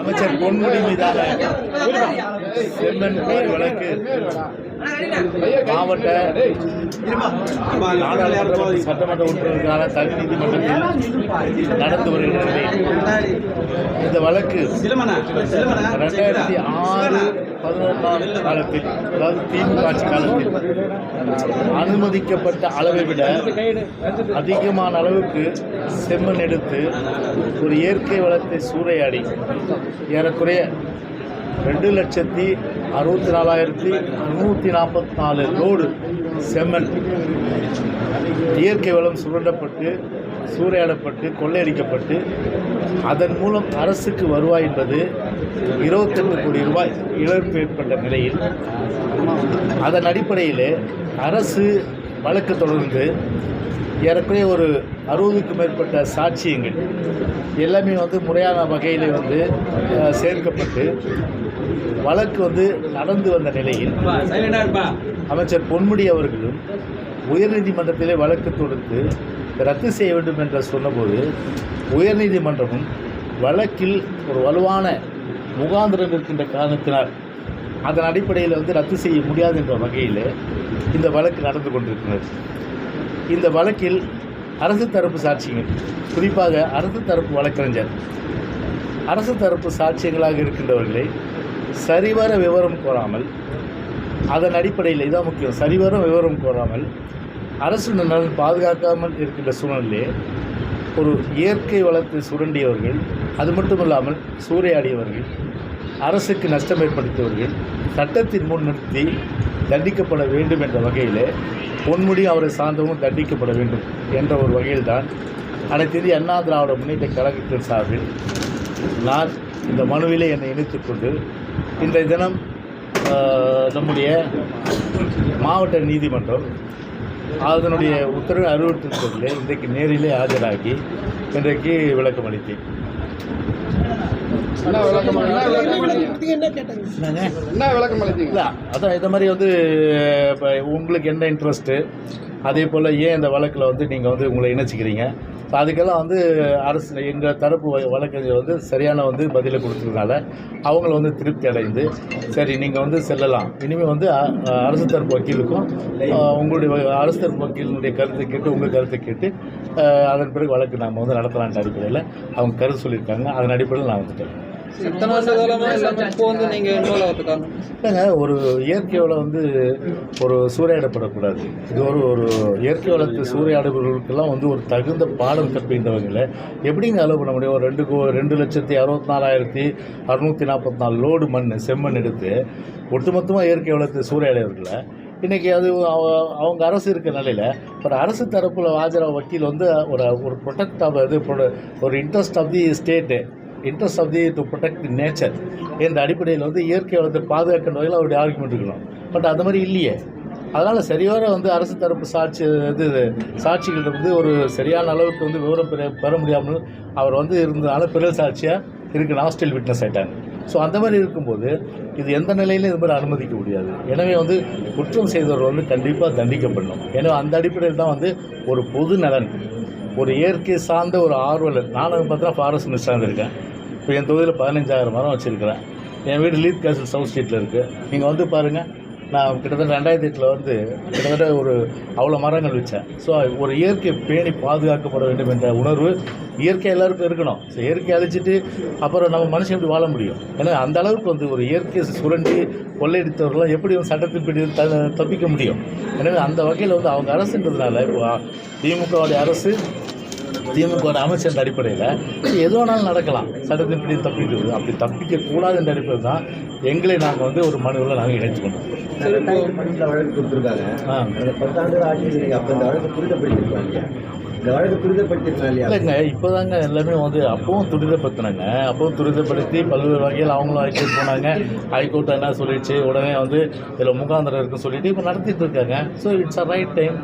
அமைச்சர் பொன்முடி மீதான செம்மன் கோயில் வழக்கு. மாவட்ட நாடாளுமன்ற சட்டமன்ற உறுப்பினருக்கான தனி நீதிமன்றத்தில் நடந்து வருகிற இந்த வழக்கு ரெண்டாயிரத்தி ஆறு பதினொன்றாம் காலத்தில் அதாவது திமுக ஆட்சி காலத்தில் அனுமதிக்கப்பட்ட அளவை விட அதிகமான அளவுக்கு செம்மண் எடுத்து ஒரு இயற்கை வளத்தை சூறையாடி ஏறக்குறைய ரெண்டு லட்சத்தி அறுபத்தி நாலாயிரத்தி நூற்றி நாற்பத்தி நாலு லோடு செம்மண். இயற்கை வளம் சுரண்டப்பட்டு சூறையாடப்பட்டு கொள்ளையடிக்கப்பட்டு அதன் மூலம் அரசுக்கு வருவாய் என்பது இருபத்தெட்டு கோடி ரூபாய் இழப்பு ஏற்பட்ட நிலையில் அதன் அடிப்படையில் அரசு வழக்கு தொடர்ந்து ஏறக்குறைய ஒரு அறுபதுக்கும் மேற்பட்ட சாட்சியங்கள் எல்லாமே வந்து முறையான வகையில் வந்து சேர்க்கப்பட்டு வழக்கு வந்து நடந்து வந்த நிலையில் அமைச்சர் பொன்முடி அவர்களும் உயர்நீதிமன்றத்திலே வழக்கு தொடுத்து ரத்து செய்ய வேண்டும் என்று சொன்னபோது உயர்நீதிமன்றமும் வழக்கில் ஒரு வலுவான முகாந்திரம் இருக்கின்ற காரணத்தினால் அதன் அடிப்படையில் வந்து ரத்து செய்ய முடியாது என்ற வகையில் இந்த வழக்கு நடந்து கொண்டிருக்கிறது. இந்த வழக்கில் அரசு தரப்பு சாட்சியங்கள் குறிப்பாக அரசு தரப்பு வழக்கறிஞர். அரசு தரப்பு சாட்சியங்களாக இருக்கின்றவர்களை சரிவர விவரம் கோராமல் அதன் அடிப்படையில் இதான் முக்கியம் சரிவர விவரம் கோராமல் அரசு நலன் பாதுகாக்காமல் இருக்கின்ற சூழ்நிலையே ஒரு இயற்கை வளத்தை சுரண்டியவர்கள் அது மட்டும் இல்லாமல் சூறையாடியவர்கள் அரசுக்கு நஷ்டம் ஏற்படுத்தியவர்கள் சட்டத்தின் முன் நிறுத்தி தண்டிக்கப்பட வேண்டும் என்ற வகையிலே பொன்முடி அவரை சார்ந்தவும் தண்டிக்கப்பட வேண்டும் என்ற ஒரு வகையில்தான் அனைத்திந்திய அண்ணா திராவிட முன்னேற்ற கழகத்தின் சார்பில் நான் இந்த மனுவிலே என்னை இணைத்துக்கொண்டு இன்றைய தினம் நம்முடைய மாவட்ட நீதிமன்றம் அதனுடைய உத்தரவை அறிவுறுத்தல் இன்றைக்கு நேரிலே ஆஜராகி இன்றைக்கு விளக்கம் அளித்தேன் என்ன விளக்கம் என்ன கேட்டாங்க என்னங்க? என்ன விளக்கம் அளித்தீங்க? இல்லை அதான் இந்த மாதிரி வந்து இப்போ உங்களுக்கு என்ன இன்ட்ரெஸ்ட்டு அதே போல் ஏன் இந்த வழக்கில் வந்து நீங்கள் வந்து உங்களை இணைச்சிக்கிறீங்க? ஸோ அதுக்கெல்லாம் வந்து அரசு எங்கள் தரப்பு வ- வழக்கறிஞர் வந்து சரியான வந்து பதிலை கொடுத்ததுனால அவங்கள வந்து திருப்தி அடைந்து சரி நீங்கள் வந்து செல்லலாம். இனிமேல் வந்து அரசு தரப்பு வக்கீலுக்கும் உங்களுடைய அரசு தரப்பு வக்கீலினுடைய கருத்தை கேட்டு உங்கள் கருத்தை கேட்டு அதன் பிறகு வழக்கு நாம் வந்து நடத்தலான்ற அடிப்படையில் அவங்க கருத்து சொல்லியிருக்காங்க. அதன் அடிப்படையில் நான் வந்துட்டேன். இத்தனை வருஷ இப்போ வந்து நீங்க இன்வால்வ் ஆகிறது காரணம் இல்லைங்க ஒரு இயற்கை வளம் வந்து ஒரு சூறையாடப்படக்கூடாது. இது ஒரு ஒரு இயற்கை வளத்தை சூறையாடுபவர்களுக்கெல்லாம் வந்து ஒரு தகுந்த பாடம் கற்பின்றவங்களை எப்படிங்க அலோவ் பண்ண முடியும்? ஒரு ரெண்டு கோ ரெண்டு லட்சத்தி அறுபத்தி நாலாயிரத்தி அறுநூற்றி நாற்பத்தி நாலு லோடு மண் செம்மண் எடுத்து ஒட்டுமொத்தமாக இயற்கை வளத்தை சூறையாடியவர்களை இன்றைக்கி அது அவ- அவங்க அரசு இருக்க நிலையில் ஒரு அரசு தரப்பில் ஆஜரா வக்கீல் வந்து ஒரு ஒரு ப்ரொடெக்ட் ஆஃப் இது ஒரு interest of the state interest of the to protect the nature என்ற அடிப்படையில் வந்து இயற்கை வளத்தை பாதுகாக்கிற வகையில் அவருடைய ஆர்குமெண்ட் இருக்கணும். பட் அது மாதிரி இல்லையே. அதனால் சரியோர வந்து அரசு தரப்பு சாட்சி இது சாட்சிகள் வந்து ஒரு சரியான அளவுக்கு வந்து விவரம் பெற பெற முடியாமல் அவர் வந்து இருந்ததுனால பிறல் சாட்சியாக இருக்கு ஹாஸ்டல் விட்னஸ் ஆகிட்டாங்க ஸோ அந்த மாதிரி இருக்கும்போது இது எந்த நிலையிலும் இது மாதிரி அனுமதிக்க முடியாது. எனவே வந்து குற்றம் செய்தவர் வந்து கண்டிப்பாக தண்டிக்கப்படணும். எனவே அந்த அடிப்படையில் தான் வந்து ஒரு பொது நலன் ஒரு இயற்கை சார்ந்த ஒரு ஆர்வலர். நானும் பார்த்தா ஃபாரஸ்ட் மினிஸ்டராக இருக்கேன் இப்போ என் தொகுதியில் பதினஞ்சாயிரம் மரம் வச்சுருக்கிறேன். என் வீடு லீத் கேசல் சவுத் ஸ்ட்ரீட்டில் இருக்குது நீங்கள் வந்து பாருங்கள் நான் கிட்டத்தட்ட ரெண்டாயிரத்தி எட்டில் வந்து கிட்டத்தட்ட ஒரு அவ்வளோ மரங்கள் வச்சேன் ஸோ ஒரு இயற்கை பேணி பாதுகாக்கப்பட வேண்டும் என்ற உணர்வு இயற்கை எல்லாருக்கும் இருக்கணும். ஸோ இயற்கை அழிச்சிட்டு அப்புறம் நம்ம மனுஷன் எப்படி வாழ முடியும்? ஏன்னா அந்த அளவுக்கு வந்து ஒரு இயற்கை சுரண்டி கொள்ளையடித்தவர்கள்லாம் எப்படி வந்து சட்டத்தின் பிடி த தப்பிக்க முடியும்? எனவே அந்த வகையில் வந்து அவங்க அரசுன்றதுனால இப்போ திமுகவுடைய அரசு திமுக அமைச்சர் அடிப்படையில் எது வேணாலும் நடக்கலாம். சட்டத்தின் பிடி தப்பிக்கிறது. அப்படி தப்பிக்க கூடாது என்ற அடிப்படையில் தான் எங்களை நாங்கள் வந்து ஒரு மனுவில் நாங்கள் இணைத்துக்கொண்டோம். இப்போ இந்த வழக்கு கொடுத்துருக்காங்க. ஆ. அந்த பத்தாண்டு ஆட்சி நீங்க அப்ப இந்த வழக்கு துரிதப்படுத்திருக்காங்க இந்த வழக்கு துரிதப்படுத்திருக்கா இல்லையா? இல்லைங்க இப்போதாங்க எல்லாமே வந்து அப்பவும் துரிதப்படுத்தினாங்க. அப்பவும் துரிதப்படுத்தி பல்வேறு வகையில் அவங்களும் ஹைகோர்ட் போனாங்க. ஹைகோர்ட் என்ன சொல்லிடுச்சு உடனே வந்து இதில் முகாந்திரம் இருக்குன்னு சொல்லிட்டு இப்போ நடத்திட்டு இருக்காங்க so it's uh right time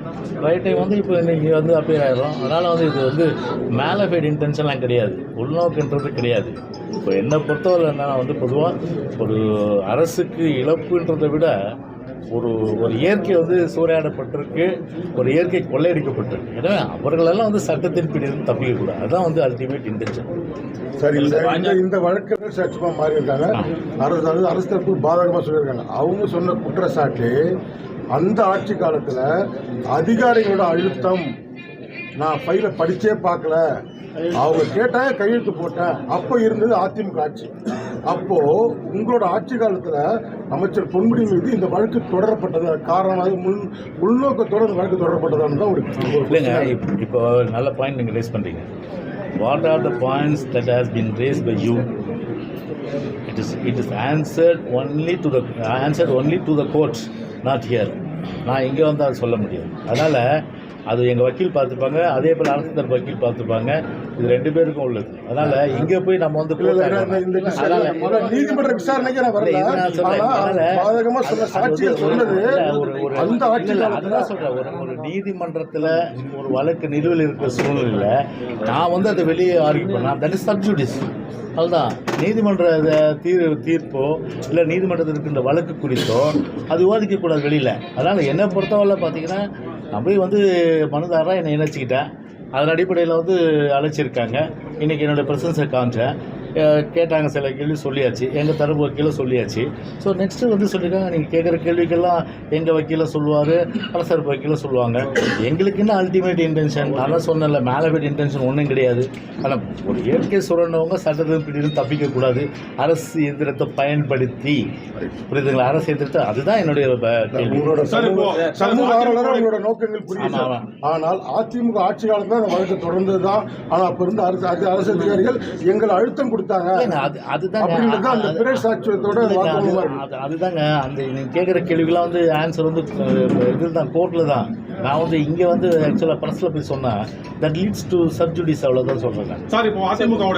right time வந்து இப்போ இன்னைக்கு வந்து அப்பியர் ஆயிடும் அதனால் வந்து இது வந்து மேலே ஃபைட் இன்டென்ஷன்லாம் கிடையாது. உள்நோக்குன்றது கிடையாது. இப்போ என்னை பொறுத்தவரை என்னன்னா வந்து பொதுவாக ஒரு அரசுக்கு இழப்புன்றதை விட ஒரு ஒரு இயற்கை வந்து சூறையாடப்பட்டிருக்கு ஒரு இயற்கை கொள்ளையடிக்கப்பட்டிருக்கு. எனவே அவர்களெல்லாம் வந்து சட்டத்தின் பிடியிலிருந்து தப்பிக்கக்கூடாது அதுதான் வந்து அல்டிமேட் இன்டென்ஷன் சரி இந்த இந்த இந்த வழக்கு சாட்சியமாக மாறி இருக்காங்க அரசு அதாவது அரசு தரப்பு பாதகமாக சொல்லியிருக்காங்க. அவங்க சொன்ன குற்றச்சாட்டு அந்த ஆட்சி காலத்தில் அதிகாரிகளோட அழுத்தம் நான் ஃபைலை படிச்சே பார்க்கல. அவங்க கேட்டாங்க கையெழுத்து போட்டேன் அப்போ இருந்தது அதிமுக ஆட்சி. அப்போ உங்களோட ஆட்சி காலத்தில் அமைச்சர் பொன்முடி மீது இந்த வழக்கு தொடரப்பட்டது காரணம் அது முன் உள்நோக்கத்தோட இந்த வழக்கு தொடரப்பட்டதான்னு தான் ஒரு இல்லைங்க இப்போ நல்ல பாயிண்ட் நீங்கள் ரேஸ் பண்ணுறீங்க what are the points that has been raised by you it is it is answered only to the answered only to the courts not here நான் இங்கே வந்து அதை சொல்ல முடியாது. அதனால் அது எங்கள் வக்கீல் பார்த்துப்பாங்க. அதே போல் அரசு தரப்பு வக்கீல் பார்த்துப்பாங்க. இது ரெண்டு பேருக்கும் உள்ளது. அதனால் இங்கே போய் நம்ம வந்து நீதிமன்ற விசாரணைக்கு நான் வரல. அதனால இல்ல, ஒரு ஒரு நீதிமன்றத்தில் ஒரு வழக்கு நிலுவையில் இருக்கிற சூழ்நிலையில் நான் வந்து அதை வெளியே ஆர்கியூ பண்ணேன். தட் இஸ் சப்ஜூடிஸ் அதுதான் நீதிமன்ற தீர் தீர்ப்போ இல்லை நீதிமன்றத்தில் இருக்கின்ற வழக்கு குறித்தோ அது விவாதிக்கக்கூடாது வெளியில். அதனால் என்னை பொறுத்தவரை பார்த்தீங்கன்னா நான் போய் வந்து மனுதாரராக என்னை இணைச்சிக்கிட்டேன். அதன் அடிப்படையில் வந்து அழைச்சிருக்காங்க. இன்றைக்கி என்னோடய ப்ரெசன்ஸை காமிச்சேன் கேட்டாங்க சில கேள்வி சொல்லியாச்சு. எங்கள் தரப்பு வக்கீலும் சொல்லியாச்சு. ஸோ நெக்ஸ்ட்டு வந்து சொல்லியிருக்காங்க நீங்கள் கேட்குற கேள்விக்கெல்லாம் எங்கள் வக்கீல சொல்லுவார் அரசரப்பு வக்கீல சொல்லுவாங்க. எங்களுக்கு என்ன அல்டிமேட் இன்டென்ஷன் நான் தான் சொன்னேன்ல மேலபேட் இன்டென்ஷன் ஒன்றும் கிடையாது. ஆனால் ஒரு இயற்கை சுரண்டவங்க சட்டத்தின் பிடியிலும் தப்பிக்கக்கூடாது அரசு எந்திரத்தை பயன்படுத்தி. புரியுதுங்களா? அரசு எந்திரத்தை அதுதான் என்னுடைய உங்களோட நோக்கங்கள் புரியுது. ஆனால் அதிமுக ஆட்சி காலத்துல அந்த வழக்கு தொடர்ந்தது தான் ஆனா அப்ப இருந்த அரசு அரசு அதிகாரிகள் எங்களை அழுத்தம் கொடுத்தாங்க. அதுதாங்க அதுதாங்க அந்த நீங்கள் கேட்குற கேள்விக்கெல்லாம் வந்து ஆன்சர் வந்து இதில் தான் கோர்ட்டில் தான். நான் வந்து இங்கே வந்து ஆக்சுவலாக ப்ரெஸ்ஸில் போய் சொன்னேன். தட் லீட்ஸ் டு சப்ஜுடிஸ் அவ்வளோதான் சொல்கிறேன் சார் இப்போ அதிமுக